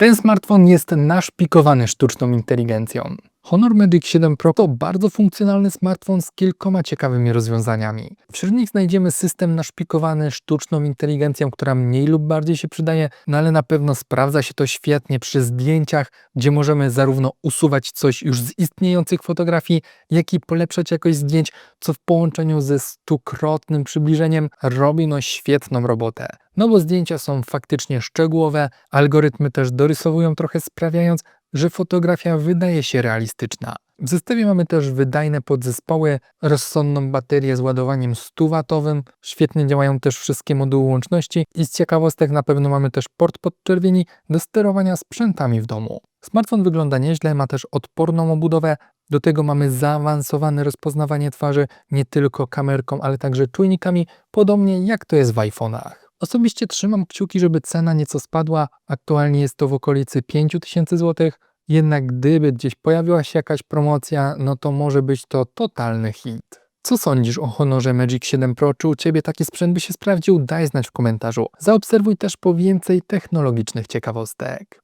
Ten smartfon jest naszpikowany sztuczną inteligencją. Honor Magic 7 Pro to bardzo funkcjonalny smartfon z kilkoma ciekawymi rozwiązaniami. Wśród nich znajdziemy system naszpikowany sztuczną inteligencją, która mniej lub bardziej się przydaje, no ale na pewno sprawdza się to świetnie przy zdjęciach, gdzie możemy zarówno usuwać coś już z istniejących fotografii, jak i polepszać jakość zdjęć, co w połączeniu ze stukrotnym przybliżeniem robi no świetną robotę. No bo zdjęcia są faktycznie szczegółowe, algorytmy też dorysowują trochę sprawiając, że fotografia wydaje się realistyczna. W zestawie mamy też wydajne podzespoły, rozsądną baterię z ładowaniem 100W, świetnie działają też wszystkie moduły łączności i z ciekawostek na pewno mamy też port podczerwieni do sterowania sprzętami w domu. Smartfon wygląda nieźle, ma też odporną obudowę, do tego mamy zaawansowane rozpoznawanie twarzy nie tylko kamerką, ale także czujnikami, podobnie jak to jest w iPhone'ach. Osobiście trzymam kciuki, żeby cena nieco spadła. Aktualnie jest to w okolicy 5000 zł. Jednak gdyby gdzieś pojawiła się jakaś promocja, no to może być to totalny hit. Co sądzisz o Honorze Magic 7 Pro? Czy u Ciebie taki sprzęt by się sprawdził? Daj znać w komentarzu. Zaobserwuj też po więcej technologicznych ciekawostek.